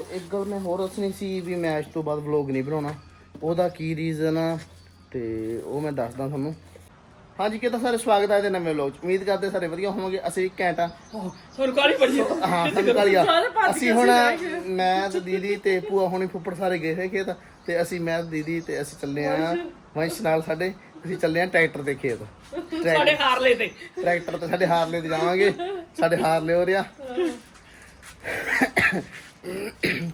ਇੱਕ ਗੱਲ ਮੈਂ ਹੋਰ ਦੱਸਣੀ ਸੀ ਵੀ ਮੈਚ ਤੋਂ ਬਾਅਦ ਵਲੌਗ ਨਹੀਂ ਬਣਾਉਣਾ। ਉਹਦਾ ਕੀ ਰੀਜ਼ਨ ਆ ਤੇ ਉਹ ਮੈਂ ਦੱਸਦਾ ਤੁਹਾਨੂੰ। ਹਾਂਜੀ ਕਿਦਾਂ ਸਾਰੇ ਸਵਾਗਤ ਹੈ ਇਹਦੇ ਨਵੇਂ ਵਲੌਗ 'ਚ? ਉਮੀਦ ਕਰਦੇ ਸਾਰੇ ਵਧੀਆ ਹੋਵੋਗੇ। ਅਸੀਂ ਘੈਂਟਾ ਹੁਣ ਕਾਲੀ ਪੜੀ ਆ। ਹਾਂ ਸਾਨੂੰ ਸਾਰੇ ਭੱਜ ਅਸੀਂ ਹੁਣ ਰਹਿ ਮੈਂ ਤੇ ਦੀਦੀ ਤੇ ਭੂਆ ਹੋਣੀ ਫੁੱਫੜ ਸਾਰੇ ਗਏ ਹੋਏ ਖੇਤ। ਤੇ ਅਸੀਂ ਮੈਂ ਦੀਦੀ ਤੇ ਅਸੀਂ ਚੱਲੇ ਆ ਵੰਸ਼। ਨਾਲ ਸਾਡੇ। ਅਸੀਂ ਚੱਲੇ ਆ ਟਰੈਕਟਰ ਦੇ ਖੇਤ। ਸਾਡੇ ਹਾਰਲੇ ਤੇ। ਟਰੈਕਟਰ ਤੇ ਸਾਡੇ ਹਾਰਲੇ ਤੇ ਜਾਵਾਂਗੇ। ਸਾਡੇ ਹਾਰਲੇ ਹੋ ਰਿਆ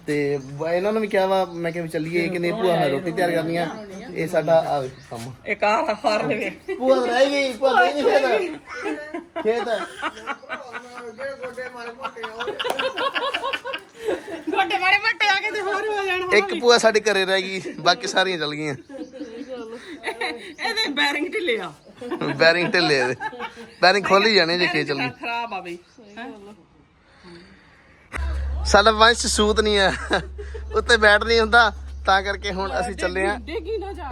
ਤੇ ਬ- ਇਹਨਾਂ ਨੂੰ ਵੀ ਕਿਹਾ ਵਾ ਮੈਂ ਕਿਹਾ ਵੀ ਚੱਲੀਏ ਕਿ ਨਹੀਂ ਭੂਆ ਮੈਂ ਰੋਟੀ ਤਿਆਰ ਕਰਨੀ ਆ। ਇਹ ਸਾਡਾ ਆ ਵੇ ਕੰਮ। ਇੱਕ ਆ ਹਾਰਲੇ ਵੇ ਭੂਆ ਤਾਂ ਰਹਿ ਗਈ ਭੂਆ ਗਈ ਨਹੀਂ ਖੇਤ ਖੇਤ ਗੋਡੇ ਮਾੜੇ ਮੱਟੇ ਆ ਕੇ ਤੇ ਹੋਰ ਹੋ ਜਾਣਾ। ਇੱਕ ਭੂਆ ਸਾਡੇ ਘਰੇ ਰਹਿ ਗਈ ਬਾਕੀ ਸਾਰੀਆਂ ਚੱਲ ਗਈਆਂ। ਇਹਦੇ ਬੈਰਿੰਗ ਢਿੱਲੇ ਆ। ਬੈਰਿੰਗ ਢਿੱਲੇ ਇਹਦੇ। ਬੈਰਿੰਗ ਖੋਲੀ ਜਾਣੇ ਜੇ ਖੇ ਚੱਲੀ ਖਰਾਬ ਆ ਬਈ। ਸਾਡਾ ਵੰਸ਼ ਸੂਤ ਨਹੀਂ ਆ ਉੱਤੇ ਬੈਠ ਨਹੀਂ ਹੁੰਦਾ। ਤਾਂ ਕਰਕੇ ਹੁਣ ਅਸੀਂ ਚੱਲੇ ਆ ਡੇਗੀ ਨਾ ਜਾ।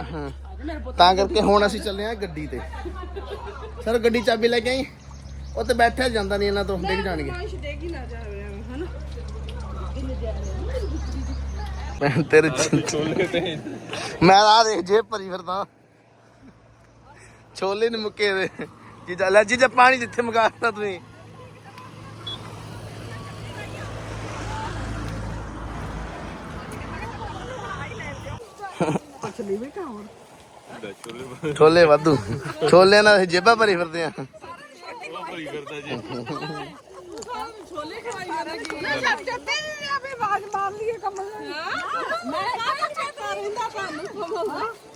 ਤਾਂ ਕਰਕੇ ਹੁਣ ਅਸੀਂ ਚੱਲੇ ਆ ਗੱਡੀ ਤੇ। ਸਰ ਗੱਡੀ ਚਾਬੀ ਲੈ ਕੇ ਆਈ? ਉੱਤੇ ਬੈਠਿਆ ਜਾਂਦਾ ਨਹੀਂ ਇਹਨਾਂ ਤੋਂ ਡਿੱਗ ਜਾਣਗੇ। ਡੇਗੀ ਨਾ ਮੈਂ ਤੇਰੇ ਛੋਲੇ ਤੇ ਮੈਂ ਆ ਦੇਖ ਜੇਬ ਭਰੀ ਫਿਰਦਾ। ਛੋਲੇ ਨੇ ਮੁੱਕੇ ਦੇ ਜੀਜਾ ਲੈ ਜੀਜਾ ਪਾਣੀ ਜਿੱਥੇ ਮਗਾਤਾ ਤੁਸੀਂ। ਛੋਲੇ ਵਾਧੂ ਛੋਲੇ ਨਾਲ ਜੇਬਾਂ ਭਰੀ ਫਿਰਦੇ ਆ ਛੋਲੇ ਖਵਾਈ ਕਰਾਂਗੀ ਜੱਟ ਜੱਟੇ ਨਹੀਂ ਆਪੇ ਆਵਾਜ਼ ਮਾਰ ਲਈਏ ਕਮਲ ਮੈਂ ਕਾਹਦਾ ਚੇਤਾ ਰਹਿੰਦਾ ਤੁਹਾਨੂੰ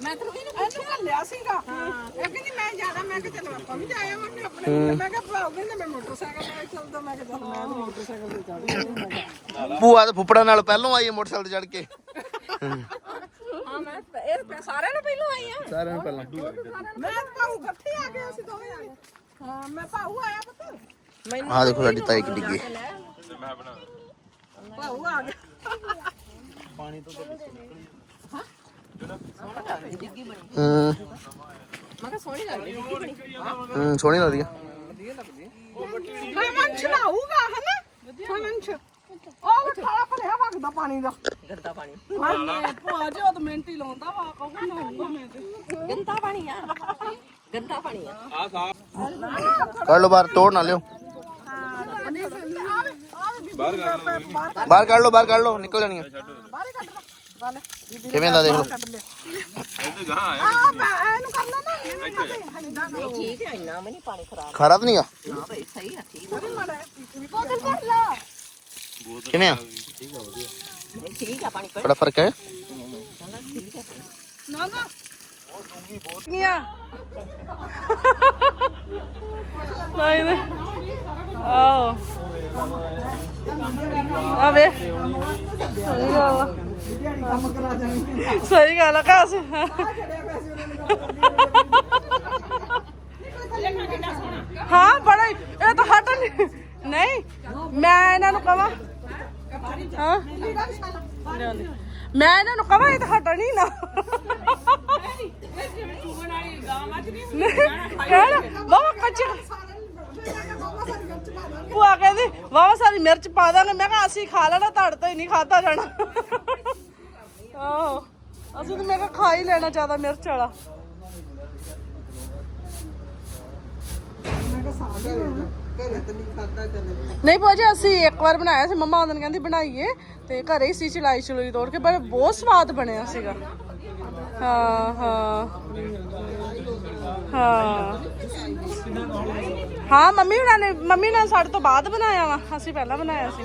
ਮੈਂ ਤਾਂ ਇਹਨੂੰ ਘੱਲਿਆ ਸੀਗਾ ਇਹ ਕਹਿੰਦੀ ਮੈਂ ਜਾਣਾ ਮੈਂ ਕਿਹਾ ਚਲੋ ਆਪਾਂ ਵੀ ਜਾਇਆ ਮੈਂ ਆਪਣੇ ਮੈਂ ਕਿਹਾ ਭਰਾ ਕਹਿੰਦੇ ਮੈਂ ਮੋਟਰਸਾਈਕਲ ਤੇ ਚੱਲਦਾ ਮੈਂ ਕਿਹਾ ਚੱਲ ਮੈਂ ਤਾਂ ਮੋਟਰਸਾਈਕਲ ਤੇ ਚੜ੍ਹ ਗਈ ਮੈਂ ਕਿਹਾ ਭੂਆ ਤੇ ਫੁੱਫੜਾ ਨਾਲ ਪਹਿਲੋਂ ਆਈ ਮੋਟਰਸਾਈਕਲ ਤੇ ਚੜ ਕੇ। ਹਾਂ ਮੈਂ ਇਹ ਸਾਰਿਆਂ ਨੂੰ ਪਹਿਲਾਂ ਆਈ ਆ। ਸਾਰਿਆਂ ਨੂੰ ਪਹਿਲਾਂ। ਮੈਂ ਭਾਊ ਇਕੱਠੇ ਆ ਗਏ ਅਸੀਂ ਦੋਵੇਂ ਜਾਣੇ? ਹਾਂ ਮੈਂ ਭਾਊ ਆਇਆ ਪੁੱਤ। ਮੈਨੂੰ ਆਹ ਦੇਖੋ ਸਾਡੀ ਤਾਈ ਕਿੱਡੀ ਗਈ। ਭਾਊ ਆ ਗਿਆ। ਹੂੰ? ਮੈਂ ਕਿਹਾ ਸੋਹਣੀ ਲੱਗਦੀ ਬਣੀ ਹੂੰ। ਸੋਹਣੀ ਲੱਗਦੀ ਆ। ਮੈਂ ਮੰਚ ਲਾਊਗਾ ਹਨਾ? ਮੈਂ ਮੰਚ ਉਹ ਵੀ ਥਾਲਾ ਭਰਿਆ ਵਗਦਾ ਪਾਣੀ ਦਾ। ਗੰਦਾ ਪਾਣੀ। ਮੈਂ ਭੂਆ ਜੀ ਉਹ ਤਾਂ ਮਿੰਟ ਹੀ ਲਾਉਂਦਾ ਵਾ ਕਹੂੰ ਨਹਾਉਂਗਾ ਮੈਂ ਤੇ। ਗੰਦਾ ਪਾਣੀ ਆ। ਗੰਦਾ ਪਾਣੀ ਆ। ਕੱਢ ਲਓ ਬਾਹਰ ਤੋੜ ਨਾ ਲਿਓ। ਬਾਹਰ ਕੱਢ ਲਓ ਬਾਹਰ ਕੱਢ ਲਓ ਨਿਕਲ ਜਾਣੀਆਂ। ਕਿਵੇਂ ਦਾ ਦੇਖ? ਲਓ ਆ ਮੈਂ ਇਹਨੂੰ ਕਰ ਲੈਣਾ ਠੀਕ ਹੈ ਇੰਨਾ ਵੀ ਨਹੀਂ ਪਾਣੀ ਖਰਾਬ। ਖਾਰਾ ਤਾਂ ਨਹੀਂਗਾ ਨਾ ਬਈ ਸਹੀ ਆ ਠੀਕ ਹੈ ਬੋਤਲ ਭਰ ਲਾ। ਕਿਵੇਂ ਆ? ਠੀਕ ਆ ਪਾਣੀ ਬੜਾ ਫ਼ਰਕ ਹੈ? ਨਾ ਨਾ ਕੀਆਂ? ਨਹੀਂ ਨੇ ਆਓ। ਆ ਸਹੀ ਗੱਲ ਆ। ਸਹੀ ਗੱਲ ਆ, ਕਾਸ। ਹਾਂ, ਬੜਾ ਇਹ ਤਾਂ ਹਟ ਨਹੀਂ। ਨਹੀਂ, ਮੈਂ ਇਹਨਾਂ ਨੂੰ ਕਹਾਂ ਹਾਂ? ਲਿਆਂਦੀ। ਮੈਂ ਇਹਨਾਂ ਨੂੰ ਕਹਾਂ ਇਹ ਤਾਂ ਹਟ ਨਾ। ਕਹਿਣ ਬਾਬਾ ਕੱਚੇ। ਭੂਆ ਕਹਿੰਦੀ ਵਾਵਾ ਸਾਰੀ ਮਿਰਚ ਪਾ ਦਾਂਗੇ। ਮੈਂ ਕਿਹਾ, ਅਸੀਂ ਖਾ ਲੈਣਾ, ਤੁਹਾਡੇ ਤੋਂ ਹੀ ਨਹੀਂ ਖਾਧਾ ਜਾਣਾ। ਆਹੋ, ਅਸੀਂ ਤਾਂ ਮੈਂ ਕਿਹਾ, ਖਾ ਹੀ ਲੈਣਾ ਜ਼ਿਆਦਾ ਮਿਰਚ ਵਾਲਾ। ਨਹੀਂ ਭਾਜੀ ਅਸੀਂ ਇੱਕ ਵਾਰ ਬਣਾਇਆ ਸੀ ਮੰਮਾ ਉਹਨਾਂ ਕਹਿੰਦੀ ਬਣਾਈਏ ਤੇ ਘਰੇ ਹੀ ਸੀ ਚਲਾਈ ਚਲੋਈ ਤੋੜ ਕੇ ਪਰ ਬਹੁਤ ਸਵਾਦ ਬਣਿਆ ਸੀਗਾ ਹਾਂ ਹਾਂ ਹਾਂ ਹਾਂ ਮੰਮੀ ਹੁਣਾਂ ਨੇ ਮੰਮੀ ਨੇ ਸਾਡੇ ਤੋਂ ਬਾਅਦ ਬਣਾਇਆ ਵਾ ਅਸੀਂ ਪਹਿਲਾਂ ਬਣਾਇਆ ਸੀ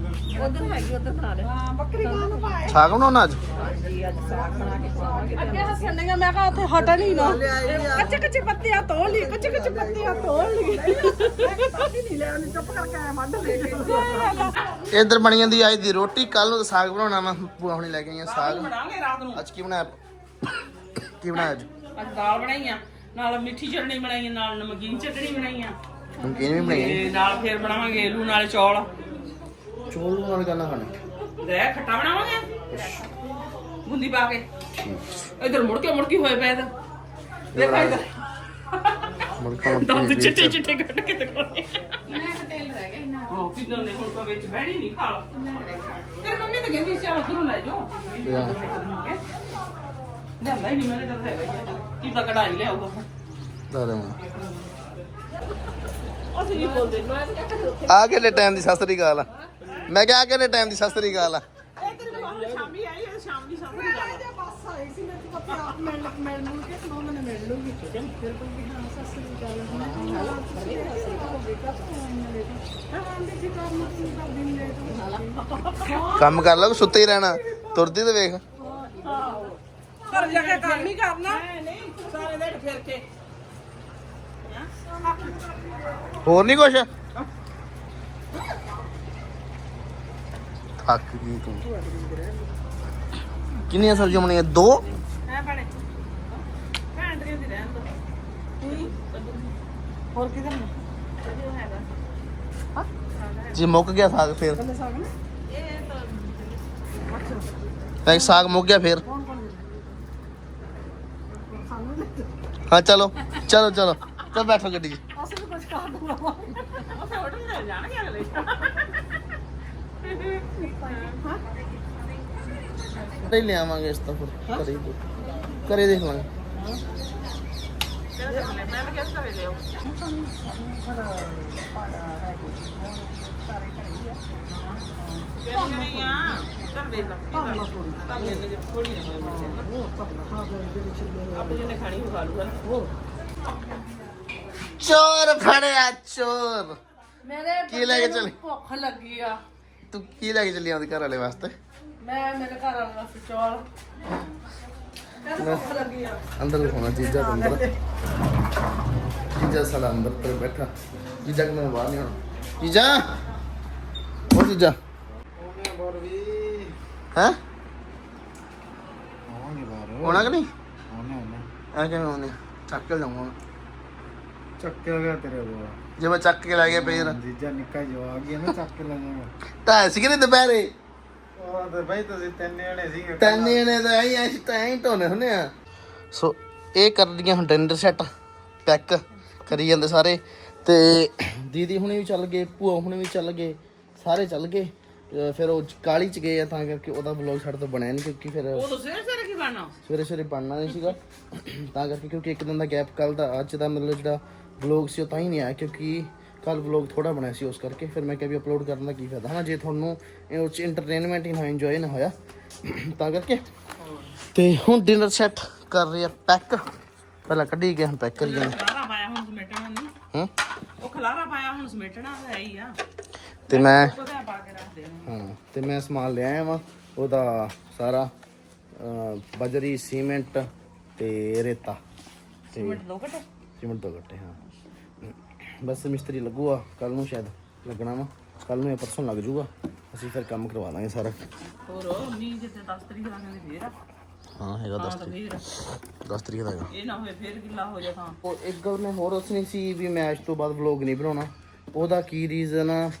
ਉਧਰ ਹੈਗੀ ਉਧਰ ਬਣਾ ਲੈ। ਹਾਂ ਬੱਕਰੀ ਗਾਂ ਨੂੰ ਪਾਏ ਸਾਗ ਬਣਾਉਣਾ ਅੱਜ? ਅੱਗੇ ਹੱਸਣਗੇ ਮੈਂ ਕਿਹਾ ਉੱਥੇ ਹਟਣ ਹੀ ਨਾ। ਕੱਚੇ ਕੱਚੇ ਪੱਤੀਆਂ ਤੋੜ ਲਈ ਕੱਚੇ ਕੱਚੇ ਪੱਤੀਆਂ ਤੋੜ ਲਈ। ਨਹੀਂ ਲੈ ਉਹਨੇ ਚੁੱਪ ਕਰਕੇ ਆਇਆ ਵੱਢ ਲਈ ਇੱਧਰ ਬਣੀ ਜਾਂਦੀ ਅੱਜ ਦੀ ਰੋਟੀ ਕੱਲ ਨੂੰ ਸਾਗ ਬਣਾਉਣਾ ਵਾ ਭੂਆ ਹੁਣੀ ਲੈ ਕੇ ਆਈਆਂ ਸਾਗ। ਬਣਾਵਾਂਗੇ ਰਾਤ ਨੂੰ। ਅੱਜ ਕੀ ਬਣਾਇਆ? ਕੀ ਬਣਾਇਆ ਅੱਜ? ਅੱਜ ਦਾਲ ਬਣਾਈਆਂ ਨਾਲ ਮਿੱਠੀ ਚਟਣੀ ਬਣਾਈ ਨਾਲ ਨਮਕੀਨ ਚਟਣੀ ਬਣਾਈਆਂ ਨਮਕੀਨ ਵੀ ਬਣਾਈ ਨਾਲ ਫੇਰ ਬਣਾਵਾਂਗੇ ਆਲੂ ਨਾਲ ਚੌਲ। ਚੋਲ ਨਾਲ ਕਰਨਾ। ਖਾਣੇ ਲੈ ਖੱਟਾ ਬਣਾਵਾਂਗੇ? ਬੁੰਦੀ ਪਾ ਕੇ। ਇਧਰ ਮੁੜ ਕੇ ਮੁੜ ਕੇ ਹੋਏ ਪਏ ਤਾਂ। ਦੇਖਾ ਇਧਰ। ਮੁਰਕਾ ਦੰਦ ਚਿੱਟੇ ਕੇ ਦਿਖਾਉਣੇ ਹਾਂ ਕਿਦਾਂ ਦੇ ਹੁਣ ਤਾਂ ਵਿੱਚ ਬੈਣੀ ਨਹੀਂ ਖਾ ਲਾ। ਤੇਰੀ ਮੰਮੀ ਤਾਂ ਕਹਿੰਦੀ ਸੀ ਆਹ ਲੈ ਜਾਓ। ਲੈ ਲੈ ਨਹੀਂ ਮੇਰੇ ਤਾਂ ਹੈਗਾ ਕੀ ਤਾਂ ਕਢਾਈ ਲਿਆਊਗਾ ਦਾਦਾ ਅਸੀਂ ਨਹੀਂ ਬੋਲਦੇ। ਮੈਂ ਆ ਕਿਹੜੇ ਟਾਈਮ ਦੀ ਸਸਰੀ ਗਾਲ ਆ? ਮੈਂ ਕਿਹਾ ਆ ਕਿਹੜੇ ਟਾਈਮ ਦੀ ਸਸਰੀ ਗਾਲ ਆ। ਇਹ ਤੇਰੀ ਸ਼ਾਮੀ ਆਈ ਹੈ ਸ਼ਾਮ ਹਾਂ। ਦੀ ਗੱਲ ਹੈ ਹੋ ਹਾਂ ਕੰਮ ਕਰ ਲੈ ਸੁੱਤੇ ਹੀ ਰਹਿਣਾ। ਤੁਰਦੀ ਤੇ ਵੇਖ। ਘਰ ਜਾ ਕੇ ਕੰਮ ਨਹੀਂ ਕਰਨਾ। ਨਹੀਂ ਸਾਰੇ ਦਿਨ ਫਿਰ ਕੇ। ਹੋਰ ਨਹੀਂ ਕੁਛ? ਥੱਕ ਗਈ ਤੂੰ ਕਿੰਨੀਆਂ ਸਬਜ਼ੀਆਂ ਬਣੀਆਂ ਦੋ ਹੈ ਬੜੇ ਭੈਣ ਤੇਰੀ ਦੀ ਰਹਿਣ ਦੋ ਹੋਰ ਕਿਧਰ ਨੂੰ ਜੇ ਮੁੱਕ ਗਿਆ ਸਾਗ ਫੇਰ ਕੱਲੇ ਸਾਗ ਨਾ ਇੱਕ ਸਾਗ ਮੁੱਕ ਗਿਆ ਫੇਰ ਕੌਣ ਕੌਣ ਸਾਨੂੰ ਲੈ ਹਾਂ ਚਲੋ ਚਲੋ ਚਲੋ ਚਲ ਬੈਠੋ ਗੱਡੀ 'ਚ ਅਸੀਂ ਵੀ ਕੁਝ ਕਰ ਦੂੰਗਾ ਉੱਥੇ ਹੋਟਲ ਲੈ ਜਾਣਗੇ ਅਗਲੇ ਘਰੇ ਹੀ ਲਿਆਵਾਂਗੇ ਇਸ ਤੋਂ ਫਿਰ ਘਰੇ ਹੀ ਘਰੇ ਦੇਖ ਲਾਂਗੇ ਮੈਂ ਤਾਂ ਕਿਹਾ ਘਰੇ ਲਿਓ ਨਹੀਂ ਆ ਚੱਲ ਵੇਖ ਲਾ ਤਾਂ ਥੋੜੀ ਨਾ ਹੋਏ ਆਪੇ ਜਿਹਨੇ ਖਾਣੀ ਉਹ ਖਾ ਲੂਗਾ ਨਾ ਚੋਰ ਫੜਿਆ ਚੋਰ ਮੇਰੇ ਕੀ ਲੈ ਕੇ ਬੰਦੇ ਨੂੰ ਚੱਲੀ? ਭੁੱਖ ਲੱਗੀ ਆ ਤੂੰ ਕੀ ਲੈ ਕੇ ਚੱਲੀ ਆਉਂਦੀ ਘਰ ਵਾਲੇ ਵਾਸਤੇ? ਮੈਂ ਮੇਰੇ ਘਰ ਵਾਲੇ ਵਾਸਤੇ ਚੌਲ। ਕਹਿੰਦਾ ਭੁੱਖ ਲੱਗੀ ਆ। ਅੰਦਰ ਚੀਜ਼ਾਂ ਤੋਂ ਅੰਦਰ। ਚੀਜ਼ਾਂ ਸਾਲਾ ਅੰਦਰ ਪਰ ਬੈਠਾ। ਚੀਜ਼ਾਂ ਕਿ ਮੈਂ ਬਾਹਰ ਨਹੀਂ ਆਉਣਾ। ਚੀਜ਼ਾਂ ਉਹ ਹੈ? ਹੋਣਾ ਕਿ ਨਹੀਂ? ਆ ਕਿਵੇਂ ਹੋਣੇ ਚੱਕ ਕੇ ਜਾਊਂਗਾ ਚੱਕਿਆ ਗਿਆ ਤੇਰੇ ਕੋਲ। ਜੇ ਮੈਂ ਚੱਕ ਕੇ ਲੈ ਗਿਆ ਫੇਰ। ਜੀਜਾ ਨਿੱਕਾ ਜੋ ਆ ਗਿਆ ਨਾ ਚੱਕ ਕੇ ਲੈ ਜਾਵਾਂਗਾ ਤਾਂ ਸੀ ਕਿ ਦੁਪਹਿਰੇ? ਉਹ ਤੇ ਬਈ ਤੁਸੀਂ ਤਿੰਨ ਜਣੇ ਸੀਗੇ ਤਿੰਨ ਜਣੇ ਤਾਂ ਐਂ ਐਂ ਤਾਂ ਐਂ ਢੋਨੇ ਹੁੰਦੇ ਆ। ਸੋ ਇਹ ਕਰ ਹੁਣ ਡਿਨਰ ਸੈੱਟ ਪੈਕ ਕਰੀ ਜਾਂਦੇ ਸਾਰੇ। ਤੇ ਦੀਦੀ ਹੁਣੇ ਵੀ ਚੱਲ ਗਏ ਭੂਆ ਹੁਣੇ ਵੀ ਚੱਲ ਗਏ ਸਾਰੇ ਚੱਲ ਗਏ। ਅਹ ਫਿਰ ਉਹ ਕਾਲੀ ਚ ਗਏ ਆ ਤਾਂ ਕਰਕੇ ਉਹਦਾ ਵਲੌਗ ਸਾਡੇ ਤੋਂ ਬਣਿਆ ਨਹੀਂ ਕਿਉਂਕਿ ਫਿਰ ਉਹ ਦੱਸੇ ਸਰ ਕੀ ਬਣਨਾ? ਸਵੇਰੇ ਸਵੇਰੇ ਬਣਨਾ ਨਹੀਂ ਸੀਗਾ। ਤਾਂ ਕਰਕੇ ਕਿਉਂਕਿ ਇੱਕ ਦਿਨ ਦਾ ਗੈਪ ਕੱਲ ਦਾ ਅੱਜ ਦਾ ਮਤਲਬ ਜਿਹੜਾ ਵਲੌਗ ਸੀ ਉਹ ਤਾਂ ਹੀ ਨਹੀਂ ਆਇਆ ਕਿਉਂਕਿ ਕੱਲ ਵਲੌਗ ਥੋੜਾ ਬਣਿਆ ਸੀ ਉਸ ਕਰਕੇ। ਫਿਰ ਮੈਂ ਕਿਹਾ ਵੀ ਅਪਲੋਡ ਕਰਨ ਦਾ ਕੀ ਫਾਇਦਾ। ਹਨਾ ਜੇ ਤੁਹਾਨੂੰ ਉਹ ਚ ਐਂਟਰਟੇਨਮੈਂਟ ਹੀ ਨਾ ਇੰਜੋਏ ਨਾ ਹੋਇਆ ਤਾਂ ਕਰਕੇ। ਤੇ ਹੁਣ ਡਿਨਰ ਸੈੱਟ ਕਰ ਰਹੇ ਆ ਪੈਕ ਪਹਿਲਾਂ ਕੱਢੀ ਗਏ ਹੁਣ ਪੈਕ ਕਰੀ ਜਾਂਦੇ ਖਲਾਰਾ ਪਾਇਆ ਹੁਣ ਸਮੇਟਣਾ ਨਹੀਂ। ਹੂੰ? ਉਹ ਖਲਾਰਾ ਪਾਇਆ ਹੁਣ ਸਮੇਟਣਾ ਤਾਂ ਹੈ ਹੀ ਆ। ਤੇ ਮੈਂ ਹਾਂ ਤੇ ਮੈਂ ਸਮਾਨ ਲਿਆ ਆਇਆ ਵਾਂ। ਉਹਦਾ ਸਾਰਾ ਬਜਰੀ ਸੀਮੈਂਟ ਤੇ ਰੇਤਾ। ਤੇ ਮਿੰਟ ਦੋ ਘਟੇ? ਸੀਮੈਂਟ ਦੋ ਗੱਟੇ ਹਾਂ। ਬਸ ਮਿਸਤਰੀ ਲੱਗੂਗਾ ਕੱਲ ਨੂੰ ਸ਼ਾਇਦ ਲੱਗਣਾ ਵਾ। ਕੱਲ ਨੂੰ ਜਾਂ ਪਰਸੋਂ ਲੱਗ ਜੂਗਾ। ਅਸੀਂ ਫਿਰ ਕੰਮ ਕਰਵਾ ਦਾਂਗੇ ਸਾਰਾ। ਹੋਰ ਮੀਂਹ ਜਿੱਤੇ 10 ਤਰੀਕ ਦਾ ਕਹਿੰਦੇ ਫੇਰ ਆ। ਹਾਂ ਹੈਗਾ ਤਾਂ 10 ਤਾਂ ਫੇਰ। ਤਰੀਕ 10 ਤਰੀਕ ਦਾ ਹੈਗਾ। ਇਹ ਨਾ ਹੋਵੇ ਫੇਰ ਗਿੱਲਾ ਹੋ ਜਾ ਤਾਂ। ਉਹ ਇੱਕ ਗੱਲ ਮੈਂ ਹੋਰ ਦੱਸਣੀ ਸੀ ਵੀ ਮੈਚ ਤੋਂ ਬਾਅਦ ਵਲੌਗ ਨਹੀਂ ਬਣਾਉਣਾ। ਉਹਦਾ ਕੀ ਰੀਜ਼ਨ ਆ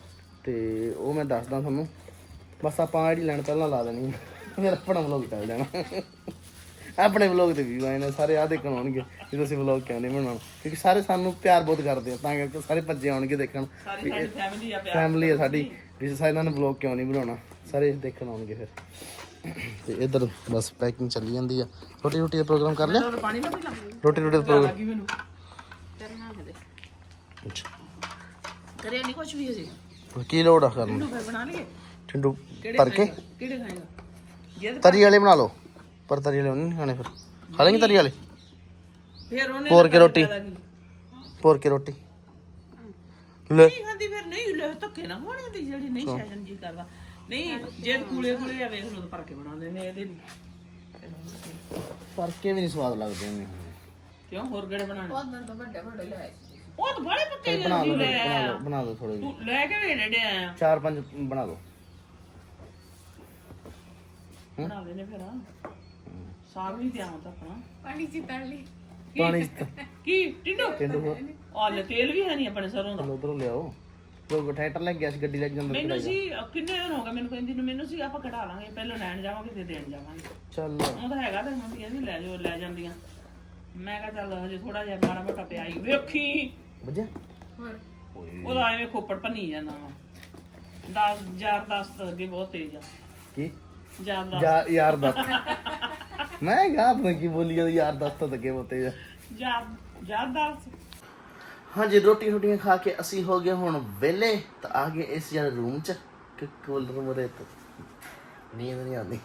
ਤੇ ਉਹ ਮੈਂ ਦੱਸਦਾ ਤੁਹਾਨੂੰ। ਬਸ ਆਪਾਂ ਆਈਡੀ ਲੈਣ ਪਹਿਲਾਂ ਲਾ ਦੇਣੀ। ਫਿਰ ਆਪਣਾ ਵਲੌਗ ਚੱਲ ਜਾਣਾ। ਆਪਣੇ ਵਲੌਗ ਤੇ ਵੀ ਆਏ ਨੇ ਸਾਰੇ ਆ ਦੇਖਣ ਆਉਣਗੇ ਕਿ ਤੁਸੀਂ ਵਲੌਗ ਕਿਉਂ ਨਹੀਂ ਬਣਾਉਣਾ? ਕਿਉਂਕਿ ਸਾਰੇ ਸਾਨੂੰ ਪਿਆਰ ਬਹੁਤ ਕਰਦੇ ਆ ਤਾਂ ਕਰਕੇ ਸਾਰੇ ਭੱਜੇ ਆਉਣਗੇ ਦੇਖਣ। ਸਾਰੀ ਸਾਡੀ ਫੈਮਿਲੀ ਆ ਪਿਆ ਫੈਮਿਲੀ ਆ ਸਾਡੀ ਵੀ ਸਾਰੇ ਇਹਨਾਂ ਨੇ ਵਲੌਗ ਕਿਉਂ ਨਹੀਂ ਬਣਾਉਣਾ? ਸਾਰੇ ਦੇਖਣ ਆਉਣਗੇ ਫਿਰ। ਤੇ ਇਧਰ ਬਸ ਪੈਕਿੰਗ ਚੱਲੀ ਜਾਂਦੀ ਆ। ਰੋਟੀ ਰੋਟੀ ਦਾ ਪ੍ਰੋਗਰਾਮ ਕਰ ਲਿਆ? ਹੋਰ ਪਾਣੀ ਨਾ ਪੀ ਲਾ ਰੋਟੀ ਰੋਟੀ ਦਾ ਪ੍ਰੋਗਰਾਮ ਮੈਨੂੰ। ਅੱਛਾ। ਕਰਿਆ ਨਹੀਂ ਕੁਝ ਵੀ ਹਜੇ। ਕੀ ਲੋੜ ਆ ਕਰਨ? ਫਿਰ ਬਣਾ ਲਈਏ। ਟਿੰਡੂ ਭਰ ਕੇ? ਕਿਹੜੇ ਖਾਏਗਾ? ਜੇ ਤਰੀ ਵਾਲੇ ਬਣਾ ਲਓ। ਪਰ ਤਰੀ ਵਾਲੇ ਨਹੀਂ ਖਾਣੇ ਫਿਰ? ਖਾ ਲੈਂਗੇ ਤਰੀ ਵਾਲੇ? ਫਿਰ ਉਹਨੇ ਭੋਰ ਕੇ ਰੋਟੀ। ਫਾਇਦਾ ਕੀ? ਰੋਟੀ। ਲੈ। ਨਹੀਂ ਖਾਂਦੀ ਫਿਰ ਨਹੀਂ ਲੈ ਧੱਕੇ ਨਾ ਹੋਣੀ ਹੁੰਦੀ ਜਿਹੜੀ ਨਹੀਂ ਸ਼ਾਇਦ ਜੀ ਕਰਦਾ। ਨਹੀਂ ਜੇ ਕੂਲੇ ਕੂਲੇ ਆ ਵੇਖ ਲਓ ਤਾਂ ਭਰ ਕੇ ਬਣਾਉਂਦੇ ਨੇ ਇਹਦੇ ਭਰ ਕੇ ਵੀ ਨਹੀਂ ਸਵਾਦ ਲੱਗਦੇ ਨੇ ਕਿਉਂ? ਹੋਰ ਕਿਹੜੇ ਬਣਾਣੇ ਉਹ ਤਾਂ ਵੱਡੇ ਵੱਡੇ ਲੈ ਆਏ ਉਹ ਤਾਂ ਬੜੇ ਪੱਕੇ ਜਿਹੇ ਬਣਾ ਲਓ ਲੈ ਬਣਾ ਆਇਆ। ਲਓ ਬਣਾ ਲਓ ਥੋੜੇ ਜਿਹੇ। ਤੂੰ ਲੈ ਕੇ ਵੇੜੇ ਡੇ ਆਇਆ। ਚਾਰ ਪੰਜ ਬਣਾ ਲਓ ਬਣਾ ਲੈਨੇ ਫਿਰ ਸਾਗ ਵੀ ਤੇ ਆਉਂਦਾ ਆਪਣਾ। ਪਾਣੀ ਚ ਤਲ ਲਈ। ਪਾਣੀ ਚ ਕੀ ਟਿੰਡੋ? ਟਿੰਡੂ ਹੋਰ। ਆਲੇ ਤੇਲ ਵੀ ਹੈ ਨਹੀਂ ਆਪਣੇ ਸਰੋਂ ਦਾ। ਉਧਰੋਂ ਲਿਆਓ। ਲੋਕ ਟਰੈਕਟਰ ਲੈ ਗਿਆ ਸੀ ਗੱਡੀ ਲੈ ਕੇ ਜਾਂਦੇ ਮੈਨੂੰ ਸੀ ਕਿੰਨੇ ਦਿਨ ਹੋ ਗਏ ਮੈਨੂੰ ਕਹਿੰਦੀ ਨੂੰ ਮੈਨੂੰ ਸੀ ਆਪਾਂ ਕਢਾ ਲਾਂਗੇ ਪਹਿਲਾਂ ਲੈਣ ਜਾਵਾਂਗੇ ਤੇ ਦੇਣ ਜਾਵਾਂਗੇ। ਚੱਲ। ਉਹ ਤਾਂ ਹੈਗਾ ਤੇ ਮੰਮੀ ਕਹਿੰਦੀ ਲੈ ਜਾਓ ਲੈ ਜਾਂਦੀਆਂ। ਮੈਂ ਕਿਹਾ ਚੱਲ ਹਜੇ ਥੋੜਾ ਜਿਹਾ ਮਾੜਾ ਮੋਟਾ ਪਿਆ ਹੀ ਵੇਖੀ। ਵੱਜਿਆ? ਉਹਦਾ ਐਵੇਂ ਖੋਪੜ ਭੰਨੀ ਜਾਂਦਾ ਵਾ। 10 ਯਾਰ 10 ਤੋਂ ਅੱਗੇ ਬਹੁਤ ਤੇਜ਼ ਆ। ਕੀ? ਯਾਰ ਦਾ ਯਾਰ ਯਾਰ ਦੱਸ। ਮੈਂ ਕਹਾਂ ਪਤਾ ਕੀ ਬੋਲੀ ਜਾਂਦੀ ਯਾਰ ਦੱਸ ਤਾਂ ਲੱਗੇ ਬੋਤੇ ਯਾਰ ਯਾਰ 10 ਹਾਂਜੀ ਰੋਟੀ ਰੋਟੀਆਂ ਖਾ ਕੇ ਅਸੀਂ ਹੋ ਗਏ ਹੁਣ ਵਿਹਲੇ ਤਾਂ ਆ ਗਏ ਇਸ ਜਨ ਰੂਮ ਚ ਕਿ ਕੂਲਰ ਮੁਰੇ ਤੋਂ ਨੀਂਦ ਨਹੀਂ ਆਉਂਦੀ।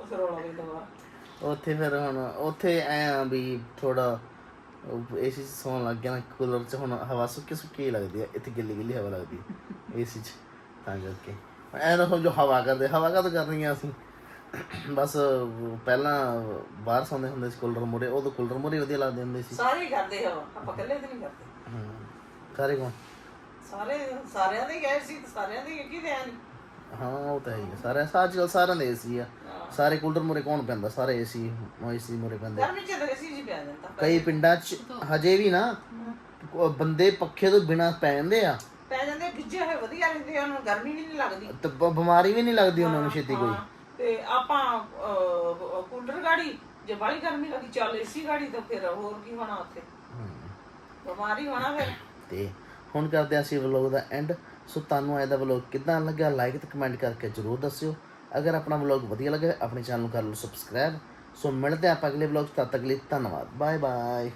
ਉਸ ਰੋਲਾ ਵੀ ਦਵਾ ਉੱਥੇ ਫਿਰ ਹੁਣ ਉੱਥੇ ਐ ਆ ਵੀ ਥੋੜਾ ਏਸੀ ਸੌਣ ਲੱਗ ਗਿਆ ਨਾ ਕੂਲਰ ਚ ਹੁਣ ਹਵਾ ਸੁੱਕੀ ਸੁੱਕੀ ਹੀ ਲੱਗਦੀ ਆ ਇੱਥੇ ਗਿੱਲੀ ਗਿੱਲੀ ਹਵਾ ਲੱਗਦੀ ਏਸੀ ਚ। ਤਾਂ ਕਰਕੇ। ਐ ਨਾ ਜੋ ਹਵਾ ਕਰਦੇ ਹਵਾ ਕਦ ਕਰਨੀ ਆ ਅਸੀਂ? ਬਸ ਪਹਿਲਾਂ ਬਾਹਰ ਸੌਂਦੇ ਹੁੰਦੇ ਸੀ ਕੂਲਰ ਮੁਰੇ ਉਦੋਂ ਕੂਲਰ ਮੁਰੇ ਵਧੀਆ ਲੱਗਦੇ ਹੁੰਦੇ ਸੀ। ਸਾਰੇ ਹੀ ਕਰਦੇ ਹੋ ਆਪਾਂ ਇਕੱਲੇ ਤੇ ਨਹੀਂ ਕਰਦੇ। ਹਮ, ਸਾਰੇ ਕੋਲ ਸਾਰੇ ਸਾਰਿਆਂ ਦੇ ਗਏ ਸੀ ਤੇ ਸਾਰਿਆਂ ਦੇ ਕੀ ਨਹੀਂ। ਹਾਂ ਉਹ ਤਾਂ ਹੈ ਹੀ ਆ। ਸਾਰੇ ਅੱਜ ਕੱਲ ਸਾਰਿਆਂ ਦੇ ਏਸੀ ਆ। ਸਾਰੇ ਕੂਲਰ ਮੁਰੇ ਕੌਣ ਪੈਂਦਾ? ਸਾਰੇ ਏਸੀ ਏਸੀ ਮੁਰੇ ਪੈਂਦੇ। ਗਰਮੀ ਚ ਤਾਂ ਸੀ ਜੀ ਪਿਆ ਜਾਂਦਾ। ਕਈ ਪਿੰਡਾਂ 'ਚ ਹਜੇ ਵੀ ਨਾ ਬੰਦੇ ਪੱਖੇ ਤੋਂ ਬਿਨਾ ਪੈ ਜਾਂਦੇ ਆ। ਪੈ ਜਾਂਦੇ ਗਿੱਜੇ ਹੋਏ ਵਧੀਆ ਰਹਿੰਦੇ ਉਹਨਾਂ ਨੂੰ ਗਰਮੀ ਵੀ ਨਹੀਂ ਲੱਗਦੀ। ਤੇ ਬ- ਬਿਮਾਰੀ ਵੀ ਨਹੀਂ ਲੱਗਦੀ ਉਹਨਾਂ ਨੂੰ ਛੇਤੀ ਕੋਈ। ਤੇ ਆਪਾਂ ਅਹ, ਕੂਲਰ ਗਾੜੀ ਜੇ ਬਾਹਲੀ ਗਰਮੀ ਲੱਗੀ ਚੱਲ ਏਸੀ ਗਾੜੀ ਤਾਂ ਫਿਰ ਹੋਰ ਕੀ ਹੋਣਾ ਉੱਥੇ? ਬਿਮਾਰੀ ਹੋਣਾ ਫਿਰ। ਤੇ ਹੁਣ ਕਰਦੇ ਹਾਂ ਅਸੀਂ ਵਲੌਗ ਦਾ ਐਂਡ ਸੋ ਤੁਹਾਨੂੰ ਅੱਜ ਦਾ ਵਲੌਗ ਕਿਦਾਂ ਲੱਗਾ ਲਾਈਕ ਤੇ ਕਮੈਂਟ ਕਰਕੇ ਜਰੂਰ ਦੱਸਿਓ। ਅਗਰ ਆਪਣਾ ਵਲੌਗ ਵਧੀਆ ਲੱਗਾ ਆਪਣੇ ਚੈਨਲ ਨੂੰ ਕਰ ਲਓ ਸਬਸਕ੍ਰਾਈਬ ਸੋ ਮਿਲਦੇ ਹਾਂ ਆਪਾਂ ਅਗਲੇ ਵਲੌਗ ਤਦ ਤੱਕ ਲਈ ਧੰਨਵਾਦ। Bye bye